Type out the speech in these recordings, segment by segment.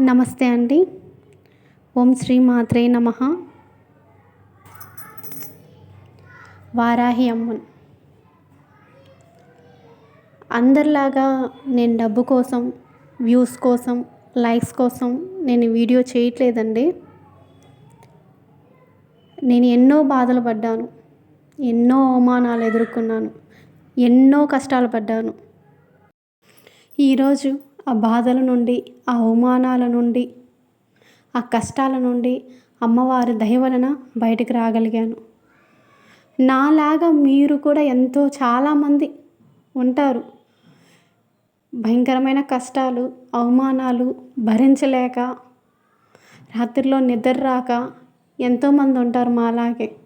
నమస్తే అండి. ఓం శ్రీ మాత్రే నమ. వారాహి అమ్మన్. అందరిలాగా నేను డబ్బు కోసం వ్యూస్ కోసం లైక్స్ కోసం నేను వీడియో చేయట్లేదండి. నేను ఎన్నో బాధలు పడ్డాను ఎన్నో అవమానాలు ఎదుర్కొన్నాను ఎన్నో కష్టాలు పడ్డాను. ఈరోజు ఆ బాధల నుండి ఆ అవమానాల నుండి ఆ కష్టాల నుండి అమ్మవారి దయ వలన బయటకు రాగలిగాను. నాలాగా మీరు కూడా ఎంతో చాలామంది ఉంటారు. భయంకరమైన కష్టాలు అవమానాలు భరించలేక రాత్రిలో నిద్ర రాక ఎంతోమంది ఉంటారు మాలాగే.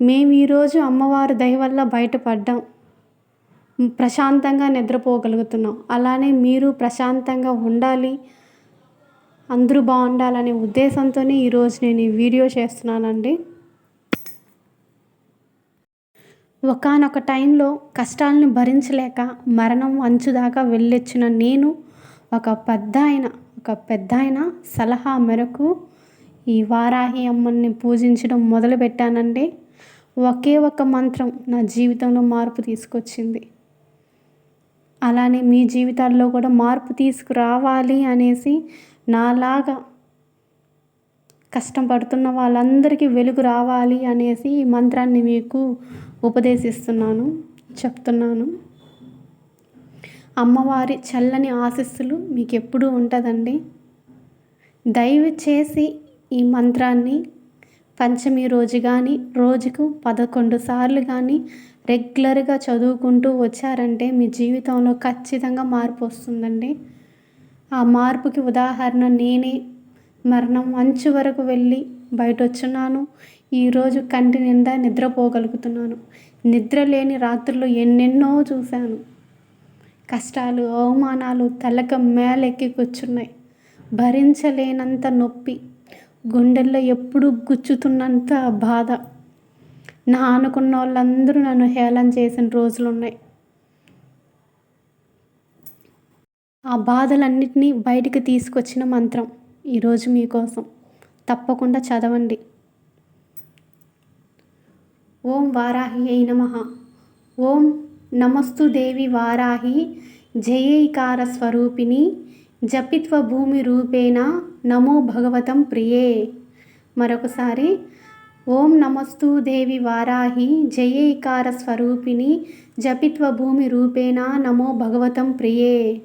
మేము ఈరోజు అమ్మవారి దయ వల్ల బయటపడ్డాం. ప్రశాంతంగా నిద్రపోగలుగుతున్నాం. అలానే మీరు ప్రశాంతంగా ఉండాలి. అందరూ బాగుండాలనే ఉద్దేశంతోనే ఈరోజు నేను ఈ వీడియో చేస్తున్నానండి. ఒకనొక టైంలో కష్టాలను భరించలేక మరణం అంచుదాకా వెళ్ళొచ్చిన నేను ఒక పెద్ద ఆయన ఒక పెద్ద ఆయన సలహా మేరకు ఈ వారాహి అమ్మని పూజించడం మొదలుపెట్టానండి. ఒకే ఒక మంత్రం నా జీవితంలో మార్పు తీసుకొచ్చింది. అలానే మీ జీవితాల్లో కూడా మార్పు తీసుకురావాలి అనేసి నాలాగా కష్టం పడుతున్న వాళ్ళందరికీ వెలుగు రావాలి అనేసి ఈ మంత్రాన్ని మీకు ఉపదేశిస్తున్నాను చెప్తున్నాను. అమ్మవారి చల్లని ఆశస్సులు మీకు ఎప్పుడూ ఉంటుందండి. దయచేసి ఈ మంత్రాన్ని పంచమి రోజు కానీ రోజుకు పదకొండు సార్లు కానీ రెగ్యులర్గా చదువుకుంటూ వచ్చారంటే మీ జీవితంలో ఖచ్చితంగా మార్పు వస్తుందండి. ఆ మార్పుకి ఉదాహరణ నేనే. మరణం అంచు వరకు వెళ్ళి బయట వచ్చున్నాను ఈరోజు కంటి నిండా నిద్రపోగలుగుతున్నాను. నిద్ర లేని రాత్రులు ఎన్నెన్నో చూశాను. కష్టాలు అవమానాలు తలక మేలెక్కి కూర్చున్నాయి. భరించలేనంత నొప్పి. గుండెల్లో ఎప్పుడు గుచ్చుతున్నంత బాధ. నా అనుకున్న వాళ్ళందరూ నన్ను హేళన చేసిన రోజులు ఉన్నాయి. ఆ బాధలన్నిటినీ బయటికి తీసుకొచ్చిన మంత్రం ఈరోజు మీకోసం. తప్పకుండా చదవండి. ఓం వారాహి అయి నమ. ఓం నమస్తు దేవి వారాహి. జయైకార స్వరూపిణి. జపిత్వ భూమి రూపేణ. నమో భగవతం ప్రియే. మరొకసారి ఓం నమస్తు దేవి వారాహి జయైకార స్వరూపిణి జపిత్వ భూమి రూపేణ నమో భగవతం ప్రియే.